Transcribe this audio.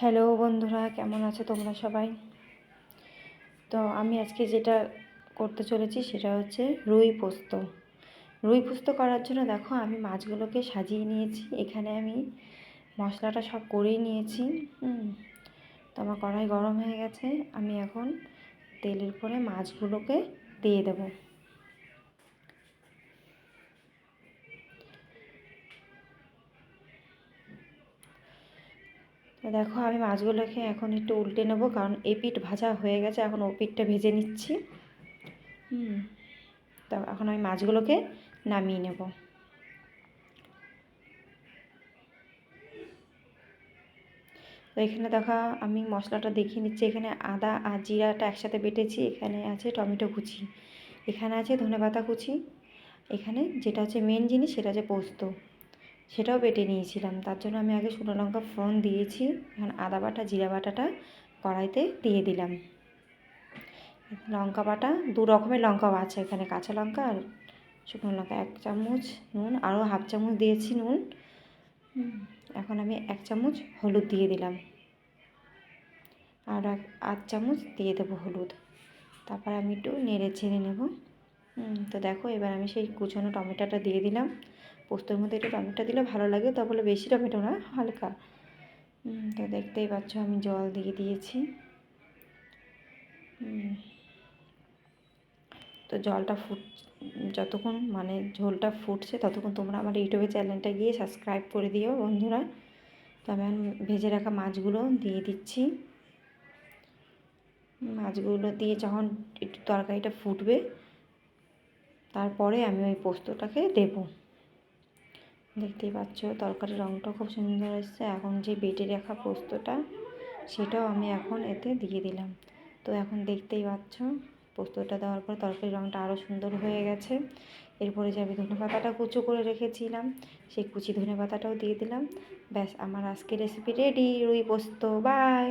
Hello বন্ধুরা, কেমন আছো তোমরা সবাই? তো আমি আজকে যেটা করতে চলেছি সেটা হচ্ছে রুই পোস্ত। রুই পোস্ত করার জন্য দেখো আমি মাছগুলোকে সাজিয়ে নিয়েছি, এখানে আমি মশলাটা সব করেই নিয়েছি তো আমার কড়াই গরম হয়ে গেছে, আমি এখন তেলের পরে মাছগুলোকে দিয়ে দেবো। দেখো, আমি মাছগুলোকে এখন একটু উল্টে নেব, কারণ এ পিঠ ভাজা হয়ে গেছে, এখন ও পিঠটা ভেজে নিচ্ছি। হুম, তো এখন আমি মাছগুলোকে নামিয়ে নেব। তো এখানে দেখা, আমি মশলাটা দেখিয়ে নিচ্ছি এখানে আদা আর জিরাটা একসাথে বেটেছি, এখানে আছে টমেটো কুচি, এখানে আছে ধনেপাতা কুচি, এখানে যেটা হচ্ছে মেন জিনিস সেটা হচ্ছে পোস্ত। সেটাও বেটে নিয়েছিলাম। তার জন্য আমি আগে শুকনো লঙ্কা ফোড়ন দিয়েছি, এখন আদা বাটা, জিরা বাটাটা কড়াইতে দিয়ে দিলাম। লঙ্কা বাটা, দু রকমের লঙ্কাও আছে এখানে, কাঁচা লঙ্কা আর শুকনো লঙ্কা। এক চামচ নুন, আরও হাফ চামচ দিয়েছি নুন। এখন আমি এক চামচ হলুদ দিয়ে দিলাম। আর এক, আধ চামচ দিয়ে দেবো হলুদ। তারপর আমি একটু নেড়ে ছেড়ে নেব। তো দেখো, এবার আমি সেই কুচনো টমেটোটা দিয়ে দিলাম। পোস্তর মধ্যে একটু টমেটো দিলে ভালো লাগে, তা বলে বেশি টমেটো না, হালকা। তো দেখতেই পাচ্ছ আমি জল দিয়ে দিয়েছি। তো জলটা ফুট, যতক্ষণ মানে ঝোলটা ফুটছে ততক্ষণ তোমরা আমার ইউটিউবের চ্যানেলটা গিয়ে সাবস্ক্রাইব করে দিও বন্ধুরা। তো আমি ভেজে রাখা মাছগুলো দিয়ে দিচ্ছি। মাছগুলো দিয়ে যখন একটু তরকারিটা ফুটবে তারপরে আমি ওই পোস্তটাকে দেবো। দেখতেই পাচ্ছ তরকারির রঙটা খুব সুন্দর এসছে। এখন যে বেটে রাখা পোস্তটা, সেটাও আমি এখন এতে দিয়ে দিলাম। তো এখন দেখতেই পাচ্ছ, পোস্তটা দেওয়ার পর তরকারির রঙটা আরও সুন্দর হয়ে গেছে। এরপরে যে আমি ধনে পাতাটা কুচো করে রেখেছিলাম, সেই কুচি ধনে পাতাটাও দিয়ে দিলাম। ব্যাস, আমার আজকে রেসিপি রেডি রুই পোস্ত বাই